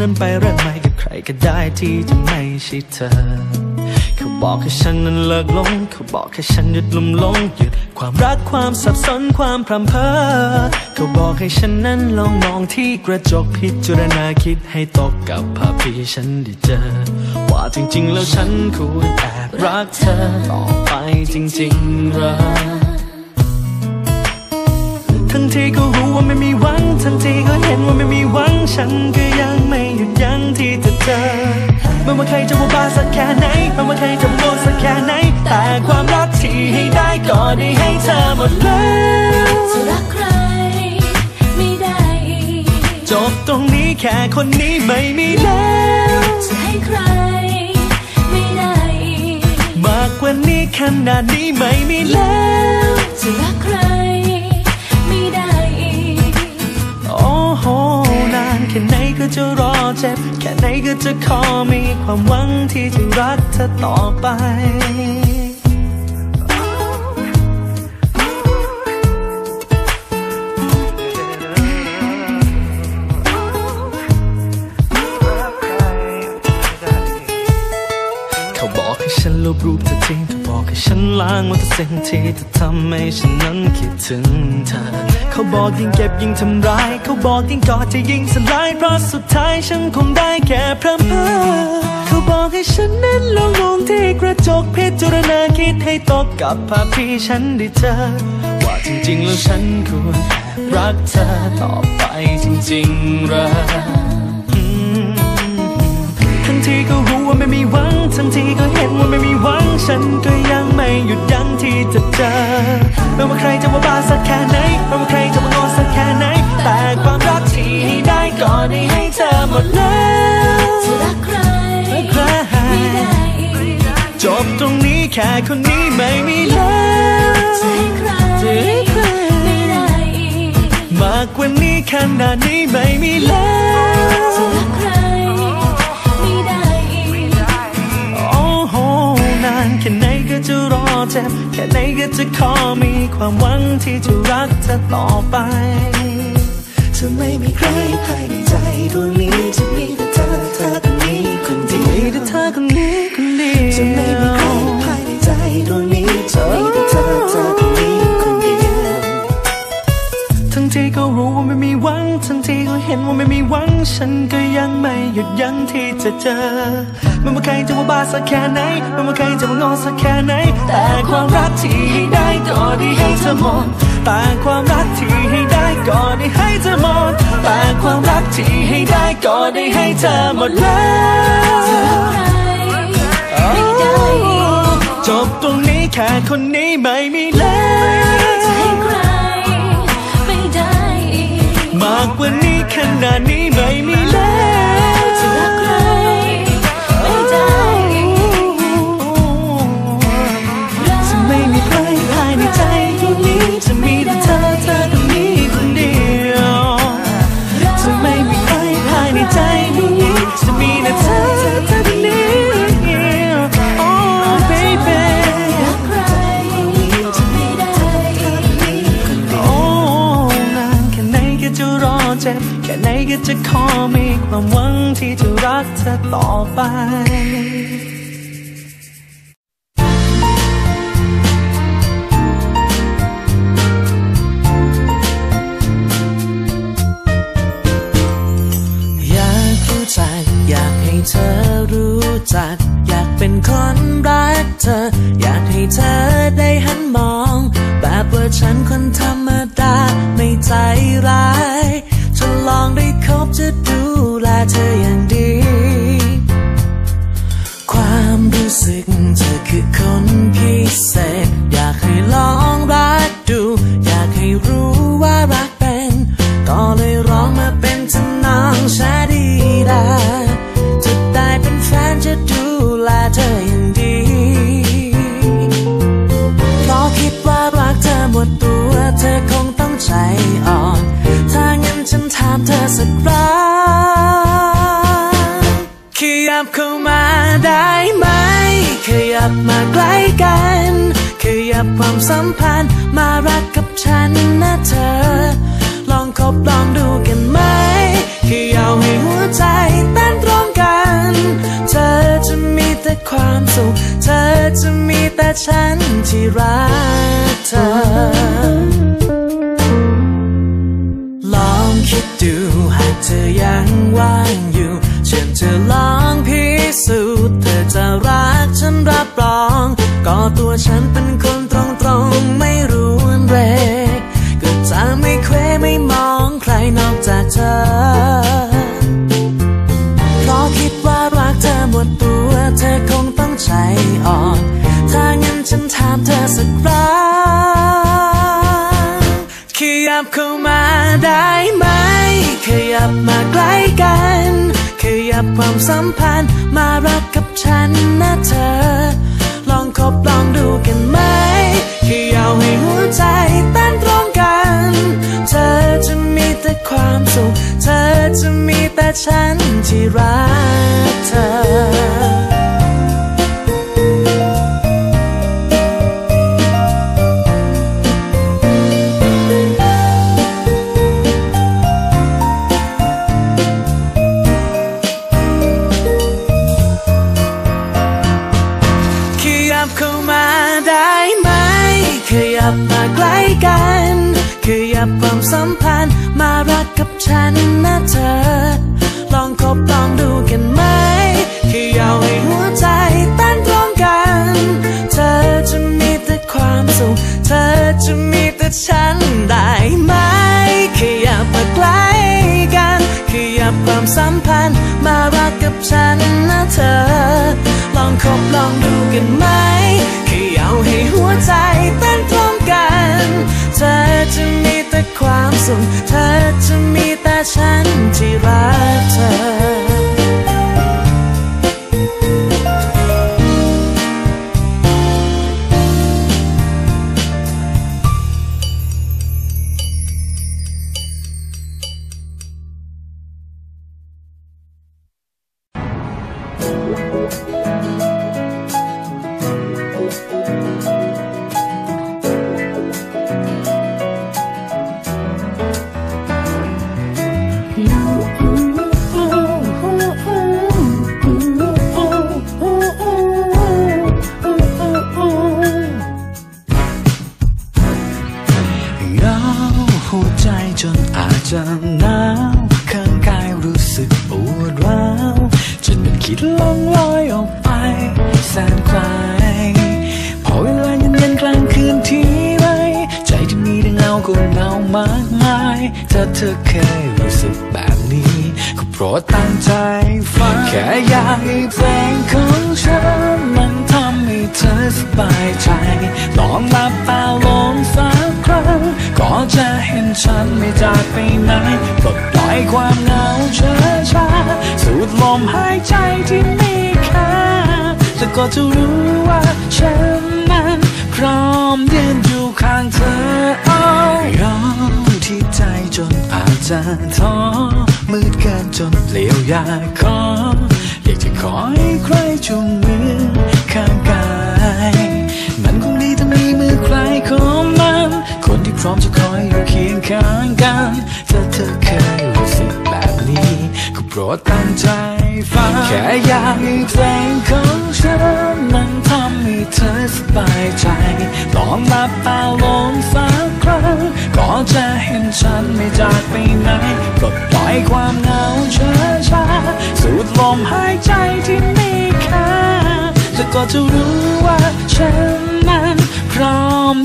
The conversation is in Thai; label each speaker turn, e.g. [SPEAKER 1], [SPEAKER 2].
[SPEAKER 1] นั้นไปเริ่มใหม่กับใครก็ได้ที่จะไม่ใช่เธอ เขาบอกให้ฉันนั้นเลิกลง เขาบอกให้ฉันหยุดลุ่มหลงหยุดความรักความสับสนความพรำเพอเขาบอกให้ฉันนั้นลองมองที่กระจกพิจารณาคิดให้ตกกับภาพที่ฉันได้เจอ ว่าจริงๆ แล้วฉันควรแอบรักเธอต่อไปจริงๆหรอ ทั้งที่ก็รู้ว่าไม่มีหวัง ทั้งที่ก็เห็นว่าไม่มีหวัง ฉันก็ยังไม่หยุดยั้งที่จะเจอไม่ว่าใครจะว่าบ้าสักแค่ไหนไม่ว่าใครจะโง่สักแค่ไหน แต่ความรักที่ให้ได้ก็ได้ให้เธอหมดแล้ว
[SPEAKER 2] จะรักใครไม่ได้อีก
[SPEAKER 1] จบตรงนี้แค่คนนี้ไม่มีแล้ว
[SPEAKER 2] จะให้ใครไม่ได้อีก
[SPEAKER 1] มากกว่านี้ขนาดนี้ไม่มีแล้ว
[SPEAKER 2] จะรักใคร
[SPEAKER 1] ค่ไหนก็จะรอเจ็บ แค่ไหนก็จะขอมีความหวังที่จะรักเธอต่อไป ให้ฉันลบรูปเธอทิ้งเขาบอกให้ฉันล้างมันทุกสิ่งที่เธอทำให้ฉันนั้นคิดถึงเธอ เขาบอกยิ่งเก็บยิ่งทำร้าย เขาบอกยิ่งกอดจะยิ่งสลายเพราะสุดท้ายฉันคงได้แค่พร่ำเพ้อเขาบอกให้ฉันนั้นลองมองที่กระจกพิจารณาคิดให้ตกกับภาพที่ฉันได้เจอว่าจริงๆแล้วฉันควรแอบรักเธอต่อไปจริงๆเหรอทั้งที่ก็รู้ ว่าไม่มีหวังทั้งที่ก็เห็นว่าไม่มีหวังฉันก็ยังไม่หยุดยั้งที่จะเจอไม่ว่าใครจะว่าบ้าสักแค่ไหนไม่ว่าใครจะว่าโง่สักแค่ไหน แต่ความรักที่ได้ก็ได้ให้เธอหมดแล้ว
[SPEAKER 2] จะรักใคร
[SPEAKER 1] ใคร
[SPEAKER 2] ไม่ได้อีก
[SPEAKER 1] จบตรงนี้แค่คนนี้ไม่มีแล้ว
[SPEAKER 2] จะให้ใคร
[SPEAKER 1] จะให้ใคร
[SPEAKER 2] ไม่ได้อีก
[SPEAKER 1] มากกว่านี้ขนาดนี้ไม่มีแล้ว
[SPEAKER 2] จ็
[SPEAKER 1] บ แค่ไหนก็จะขอมีความหวังที่จะรักเธอต่อไปจะไม่มีใครภายในใจดวงนี้จะมีแต่เธอเธอคนนี้คนเดียวมีแต่เธอคนนี้คนเดียวจะไม่มี หวังฉันก็ยังไม่หยุดยั้งที่จะเจอไม่ว่าใครจะว่าบ้าสักแค่ไหนไม่ว่าใครจะว่างอสักแค่ไหน แต่ความรักที่ให้ได้ก็ได้ให้เธอหมดแต่ความรักที่ให้ได้ก็ได้ให้เธอหมดแต่ความรักที่ให้ได้ก็ได้ให้เธอหมดแล้วจบตรงนี้แค่คนนี้ไม่มีแล้ว ขนา มี
[SPEAKER 2] ค
[SPEAKER 1] วามหวังที่จะรักเธอต่อไป
[SPEAKER 3] อยากรู้จักอยากให้เธอรู้จัก อยากเป็นคนรักเธอ อยากให้เธอได้หันมอง แบบว่าฉันคนธรรมดา ไม่ใจร้ายับความสัมพันธ์ มารักกับฉันนะเธอ ลองคบลองดูกันไหมขยับาให้หัวใจเต้นตรงกัน เธอจะมีแต่ความสุข เธอจะมีแต่ฉันที่รักเธอ ลองคิดดูหากเธอยังว่างอยู่เชิญเธอลองพิสูจน์เธอจะรักฉันรับรอง ก็ตัวฉันเป็นคน เธอคงต้องใจอ่อน ถ้างั้นฉันถามเธอสักครั้งขยับเข้ามาได้ไหม ขยับมาใกล้กัน ขยับความสัมพันธ์มารักกับฉันนะเธอ ลองคบลองดูกันไหมขยับให้หัวใจเต้นตรงกัน เธอจะมีแต่ความสุข เธอจะมีแต่ฉันที่รักเธอ ฉันนะเธอ ลองคบลองดูกันไหมขยับให้หัวใจเต้นตรงกัน เธอจะมีแต่ความสุข เธอจะมีแต่ฉันได้ไหมขยับมาใกล้กันขยับความสัมพันธ์ มารักกับฉันนะเธอ ลองคบลองดูกันไหมขยับให้หัวใจเต้นตรงกัน เธอจะมี แต่ความสุขเธอจะมีแต่ฉันที่รักเธอ
[SPEAKER 4] เหงาหัวใจจนอาจจะหนาวข้างกายรู้สึกปวดร้าวจนมันคิดล่องลอยออกไปแสนไกลพอเวลาเย็นเย็นๆกลางคืนที่ไรใจที่มีแต่เงาก็เงามากมายถ้าเธอเคยรู้สึกแบบนี้ ก็โปรดตั้งใจฟังแค่อยากให้เพลงของฉันมันทำให้เธอสบายใจลองหลับตาลงสักครั้ง ก็จะเห็นฉันไม่จากไปไหนปลดปล่อยความเหงาเช้าช้าสูดลมหายใจที่มีค่าแล้วก็จะรู้ว่าฉันนั้นพร้อมยืนอยู่ข้างเธอเอายอมที่ใจจนอาจจะท้อมืดเกินจนเปลี่ยวอยากขออยากจะขอให้ใครจุงมือ ดตั้งใจฟังแค่อยากให้เพลงของฉันนั้นทำให้เธอสบายใจลองหลับตาลงสักครั้งก็จะเห็นฉันไม่จากไปไหนปลดปล่อยความเหงาช้าช้าสูดลมหายใจที่มีค่าแล้วก็จะรู้ว่าฉันนั้นพร้อม